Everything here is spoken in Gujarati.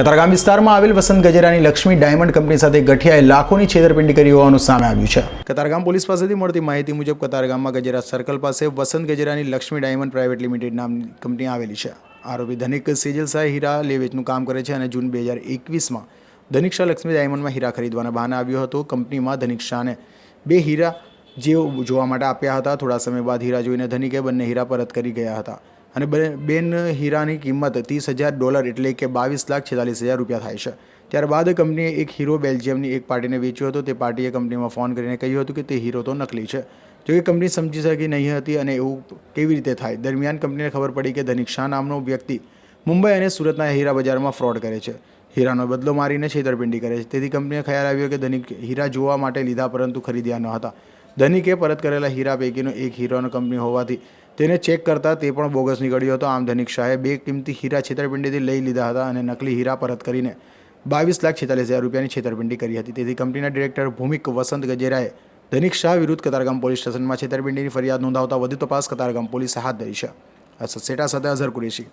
કતારગામ વિસ્તારમાં આવેલ વસંત ગજેરાની લક્ષ્મી ડાયમંડ કંપની સાથે ગઠિયાએ લાખોની છેતરપિંડી કરી હોવાનું સામે આવ્યું છે. કતારગામ પોલીસ પાસેથી મળતી માહિતી મુજબ કતારગામમાં ગજેરા સર્કલ પાસે વસંત ગજેરાની લક્ષ્મી ડાયમંડ પ્રાઇવેટ લિમિટેડ નામની કંપની આવેલી છે. આરોપી ધનિક સેજલ શાહ હીરા લેવેચનું કામ કરે છે અને જૂન બે હજાર એકવીસમાં ધનિક શાહ લક્ષ્મી ડાયમંડમાં હીરા ખરીદવાના બહાને આવ્યો હતો. કંપનીમાં ધનિક શાહને બે હીરા જે જોવા માટે આપ્યા હતા. થોડા સમય બાદ હીરા જોઈને ધનિકે બંને હીરા પરત કરી ગયા હતા. અને બેન હીરાની કિંમત ત્રીસ હજાર ડોલર એટલે કે બાવીસ લાખ છેતાલીસ હજાર રૂપિયા થાય છે. ત્યારબાદ કંપનીએ એક હીરો બેલ્જિયમની એક પાર્ટીને વેચ્યો હતો. તે પાર્ટીએ કંપનીમાં ફોન કરીને કહ્યું હતું કે તે હીરો તો નકલી છે. જો કે કંપની સમજી શકી નહીં હતી અને એવું કેવી રીતે થાય? દરમિયાન કંપનીને ખબર પડી કે ધનિક શાહ નામનો વ્યક્તિ મુંબઈ અને સુરતના હીરા બજારમાં ફ્રોડ કરે છે. હીરાનો બદલો મારીને છેતરપિંડી કરે છે. તેથી કંપનીને ખ્યાલ આવ્યો કે ધનિક હીરા જોવા માટે લીધા પરંતુ ખરીદ્યા ન હતા. ધનિકે પરત કરેલા હીરા પૈકીનો એક હીરાનો કંપની હોવાથી તેને ચેક કરતા તે પણ બોગસ નીકળ્યો હતો. આમ ધનિક શાહે બે કિંમતી હીરા છેતરપિંડીથી લઈ લીધા હતા અને નકલી હીરા પરત કરીને બાવીસ લાખ છેતાલીસ હજાર રૂપિયાની છેતરપિંડી કરી હતી. તેથી કંપનીના ડિરેક્ટર ભૂમિક વસંત ગજેરાએ ધનિક શાહ વિરુદ્ધ કતારગામ પોલીસ સ્ટેશનમાં છેતરપિંડીની ફરિયાદ નોંધાવતા વધુ તપાસ કતારગામ પોલીસે હાથ ધરી છે. અસદ સેટા સાથે અઝર કુરેશી.